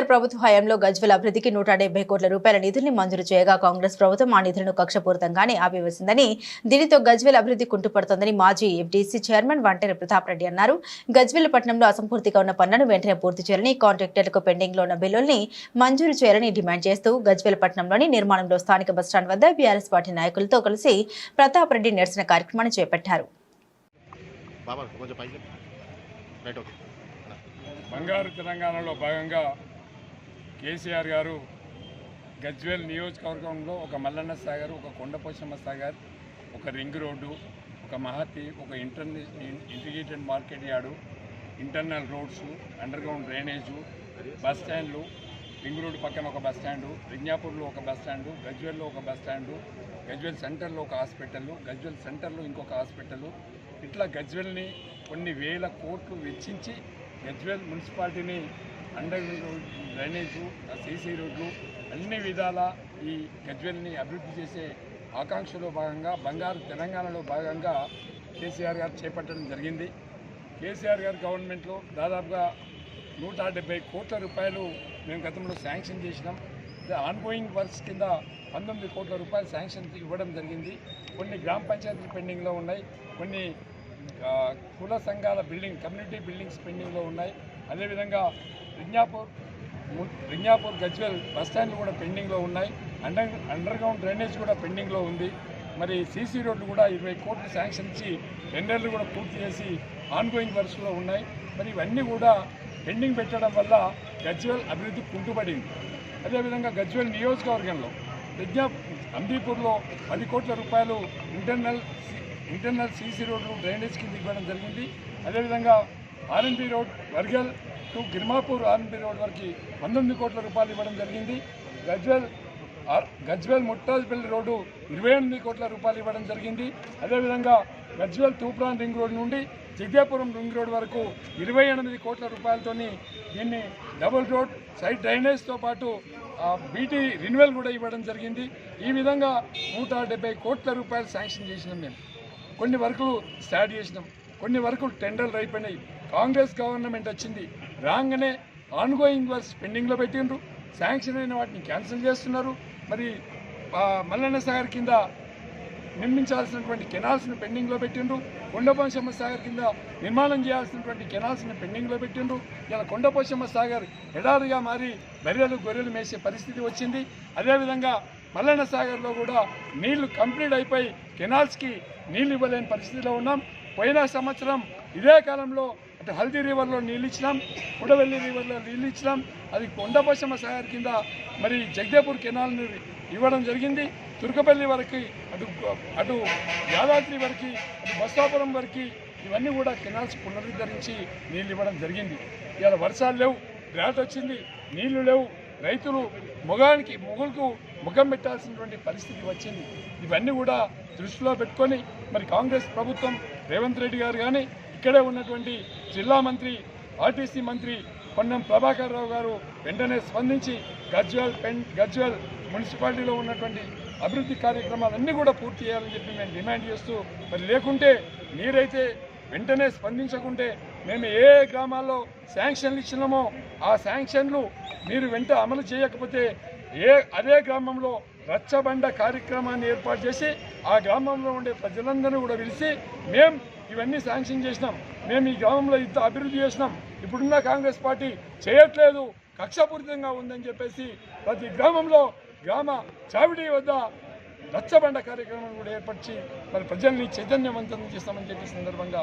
కేసీఆర్ ప్రభుత్వ హయాంలో గజ్వెల్ అభివృద్ధికి నూట డెబ్బై కోట్ల రూపాయల నిధుల్ని మంజూరు చేయగా కాంగ్రెస్ ప్రభుత్వం ఆ నిధులను కక్షపూరితంగానే ఆపివేసిందని. దీనితో గజ్వెల్ అభివృద్ధి కుంటుపడుతోందని మాజీ ఎఫ్డీసీ చైర్మన్ వంటేరు ప్రతాప్ రెడ్డి అన్నారు. గజ్వెల్ పట్టణంలో అసంపూర్తిగా ఉన్న పనులను వెంటనే పూర్తి చేయాలని కాంట్రాక్టర్లకు పెండింగ్లో ఉన్న బిల్లుల్ని మంజూరు చేయాలని డిమాండ్ చేస్తూ గజ్వెల్ పట్టణంలోని నిర్మాణంలో స్థానిక బస్టాండ్ వద్ద బీఆర్ఎస్ పార్టీ నాయకులతో కలిసి ప్రతాప్ రెడ్డి నిరసన కార్యక్రమాన్ని చేపట్టారు. బాబా కొంచెం పైకి రైట్ ఓకే. బంగారు తెలంగాణలో భాగంగా కేసీఆర్ గారు గజ్వేల్ నియోజకవర్గంలో ఒక మల్లన్న సాగర్ ఒక కొండపోషమ్మ సాగర్ ఒక రింగ్ రోడ్డు ఒక మహతి ఒక ఇంటర్ని integrated market yard internal roads underground drainage bus స్టాండ్లు ring road పక్కన ఒక బస్ స్టాండు రింజాపూర్లో ఒక బస్ స్టాండు గజ్వేల్లో ఒక బస్ స్టాండు గజ్వేల్ సెంటర్లో ఒక హాస్పిటల్ గజ్వేల్ సెంటర్లో ఇంకొక హాస్పిటల్. ఇట్లా గజ్వేల్ని కొన్ని వేల కోట్లు వెచ్చించి గజ్వేల్ మున్సిపాలిటీని అండర్ గ్రౌండ్ డ్రైనేజు సీసీ రోడ్లు అన్ని విధాల ఈ గజ్వెల్ని అభివృద్ధి చేసే ఆకాంక్షలో భాగంగా బంగారు తెలంగాణలో భాగంగా కేసీఆర్ గారు చేపట్టడం జరిగింది. కేసీఆర్ గారు గవర్నమెంట్లో దాదాపుగా నూట డెబ్బై కోట్ల రూపాయలు మేము గతంలో శాంక్షన్ చేసినాం. ఆన్గోయింగ్ వర్క్స్ కింద పంతొమ్మిది కోట్ల రూపాయలు శాంక్షన్ ఇవ్వడం జరిగింది. కొన్ని గ్రామ పంచాయతీలు పెండింగ్లో ఉన్నాయి. కొన్ని కుల సంఘాల బిల్డింగ్ కమ్యూనిటీ బిల్డింగ్స్ పెండింగ్లో ఉన్నాయి. అదేవిధంగా రిజ్ఞాపూర్ ము- గజ్వెల్ బస్ కూడా పెండింగ్లో ఉన్నాయి. అండర్ అండర్ గ్రౌండ్ డ్రైనేజ్ కూడా పెండింగ్లో ఉంది. మరి సీసీ రోడ్లు కూడా ఇరవై కోట్లు శాంక్షన్ ఇచ్చి టెండర్లు కూడా పూర్తి చేసి ఆన్గోయింగ్ వర్క్స్లో ఉన్నాయి. మరి ఇవన్నీ కూడా పెండింగ్ పెట్టడం వల్ల గజ్వెల్ అభివృద్ధి కుంటుపడింది. అదేవిధంగా గజ్వెల్ నియోజకవర్గంలో విజ్ఞా అంబీపూర్లో పది కోట్ల రూపాయలు ఇంటర్నల్ సి- ఇంటర్నల్ సీసీ రోడ్లు డ్రైనేజ్ కింద ఇవ్వడం జరిగింది. అదేవిధంగా RNB road Wargal to Girmapur RNB road వరకు పంతొమ్మిది కోట్ల రూపాయలు ఇవ్వడం జరిగింది. గజ్వేల్ గజ్వేల్ గజ్వెల్ ముట్టాజ్పల్లి రోడ్డు ఇరవై ఎనిమిది కోట్ల రూపాయలు ఇవ్వడం జరిగింది. అదేవిధంగా గజ్వేల్ తూప్రాన్ రింగ్ రోడ్ నుండి జగ్గాపురం రింగ్ రోడ్ వరకు ఇరవై ఎనిమిది కోట్ల రూపాయలతోని దీన్ని డబుల్ రోడ్ సైడ్ డ్రైనేజ్తో పాటు బీటీ రిన్యువల్ కూడా ఇవ్వడం జరిగింది. ఈ విధంగా నూట డెబ్బై కోట్ల రూపాయలు శాంక్షన్ చేసినాం మేము. కొన్ని వర్కులు స్టార్ట్ చేసినాం. కొన్ని వరకు టెండర్లు అయిపోయినాయి. కాంగ్రెస్ గవర్నమెంట్ వచ్చింది. రాగానే ఆన్గోయింగ్ వర్క్స్ పెండింగ్లో పెట్టిండ్రు. శాంక్షన్ అయిన వాటిని క్యాన్సిల్ చేస్తున్నారు. మరి మల్లన్న సాగర్ కింద నిర్మించాల్సినటువంటి కెనాల్స్ని పెండింగ్లో పెట్టిండ్రు. కొండపోశమ్మ సాగర్ కింద నిర్మాణం చేయాల్సినటువంటి కెనాల్స్ని పెండింగ్లో పెట్టిండ్రు. ఇలా కొండపోశమ్మ సాగర్ ఎడారిగా మారి బర్రెలు గొర్రెలు మేసే పరిస్థితి వచ్చింది. అదేవిధంగా మల్లన్న సాగర్లో కూడా నీళ్ళు కంప్లీట్ అయిపోయి కెనాల్స్కి నీళ్ళు ఇవ్వలేని పరిస్థితిలో ఉన్నాం. పోయిన సంవత్సరం ఇదే కాలంలో అటు హల్దీ రివర్లో నీళ్ళు ఇచ్చినాం ఉడవెల్లి రివర్లో నీళ్ళు ఇచ్చినాం అది కొండపోశమ్మ సాగర్ కింద మరి జగదేపూర్ కెనాల్ని ఇవ్వడం జరిగింది. తుర్కపల్లి వరకు అటు అటు యాదాద్రి వరకు అటు బస్సాపురం వరకు ఇవన్నీ కూడా కెనాల్స్ పునరుద్ధరించి నీళ్ళు ఇవ్వడం జరిగింది. ఇవాళ వర్షాలు లేవు డ్రాట్ వచ్చింది నీళ్ళు లేవు రైతులు మొగానికి మొగులకు ముఖం పెట్టాల్సినటువంటి పరిస్థితి వచ్చింది. ఇవన్నీ కూడా దృష్టిలో పెట్టుకొని మరి కాంగ్రెస్ ప్రభుత్వం రేవంత్ రెడ్డి గారు కానీ ఇక్కడే ఉన్నటువంటి జిల్లా మంత్రి ఆర్టీసీ మంత్రి పొన్నం ప్రభాకర్ రావు గారు వెంటనే స్పందించి గజ్వల్ పెన్ గజ్వల్ మున్సిపాలిటీలో ఉన్నటువంటి అభివృద్ధి కార్యక్రమాలన్నీ కూడా పూర్తి చేయాలని చెప్పి మేము డిమాండ్ చేస్తూ మరి లేకుంటే మీరైతే వెంటనే స్పందించకుంటే మేము ఏ గ్రామాల్లో శాంక్షన్లు ఇచ్చినామో ఆ శాంక్షన్లు మీరు వెంట అమలు చేయకపోతే ఏ అదే గ్రామంలో రచ్చబండ కార్యక్రమాన్ని ఏర్పాటు చేసి ఆ గ్రామంలో ఉండే ప్రజలందరినీ కూడా పిలిచి మేం ఇవన్నీ శాంక్షన్ చేసినాం. మేము ఈ గ్రామంలో ఇంత అభివృద్ధి చేసినాం. ఇప్పుడున్న కాంగ్రెస్ పార్టీ చేయట్లేదు. కక్షపూరితంగా ఉందని చెప్పేసి ప్రతి గ్రామంలో గ్రామ చావిడి వద్ద రచ్చబండ కార్యక్రమం కూడా ఏర్పరిచి మరి ప్రజల్ని చైతన్యవంతం చేస్తామని చెప్పి సందర్భంగా